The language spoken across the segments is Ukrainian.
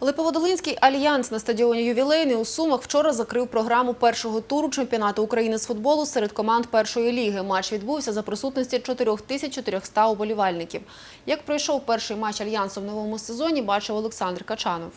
Липоводолинський альянс на стадіоні Ювілейний у Сумах вчора закрив програму першого туру чемпіонату України з футболу серед команд першої ліги. Матч відбувся за присутності 4400 уболівальників. Як пройшов перший матч альянсу в новому сезоні, бачив Олександр Качанов.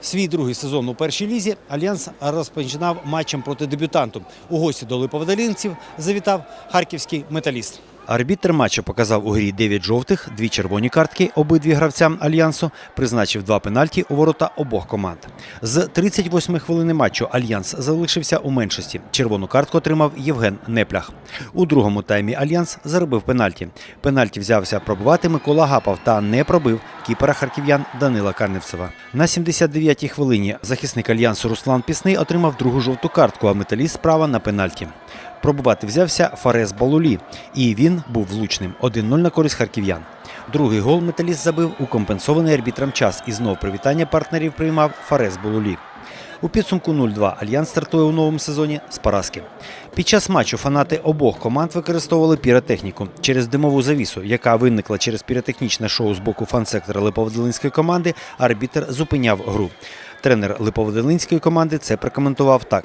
Свій другий сезон у першій лізі Альянс розпочинав матчем проти дебютанту. У гості до липоводолінців завітав харківський металіст. Арбітр матчу показав у грі 9 жовтих, дві червоні картки обидві гравцям Альянсу, призначив два пенальті у ворота обох команд. З 38 хвилини матчу Альянс залишився у меншості. Червону картку отримав Євген Неплях. У другому таймі Альянс заробив пенальті. Пенальті взявся пробувати Микола Гапав та не пробив кіпера харків'ян Данила Карневцева. На 79-й хвилині захисник Альянсу Руслан Пісний отримав другу жовту картку, а металіст справа на пенальті. Пробувати взявся Фарес Балулі, і він був влучним 1-0 на користь харків'ян. Другий гол металіст забив у компенсований арбітром час і знов привітання партнерів приймав Фарес Балулі. У підсумку 0-2 Альянс стартує у новому сезоні з поразки. Під час матчу фанати обох команд використовували піротехніку через димову завісу, яка виникла через піротехнічне шоу з боку фан-сектора Липоводолинської команди. Арбітер зупиняв гру. Тренер Липоводолинської команди це прокоментував так.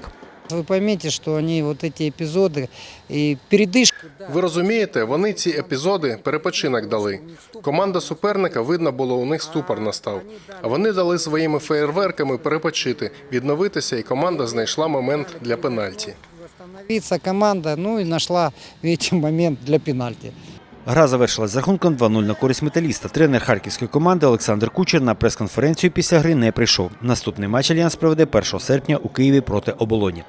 Вы поймите, что они вот эти эпизоды и передышку. да, Ви розумієте, вони ці епізоди перепочинок дали. Команда суперника, видно було, у них ступор настав. А вони дали своїми феєрверками перепочити, відновитися, і команда знайшла момент для пенальті. Восстановиться команда, ну и нашла, видите, момент для пенальти. Гра завершилась з рахунком 2-0 на користь металіста. Тренер харківської команди Олександр Кучер на прес-конференцію після гри не прийшов. Наступний матч Альянс проведе 1 серпня у Києві проти оболоні.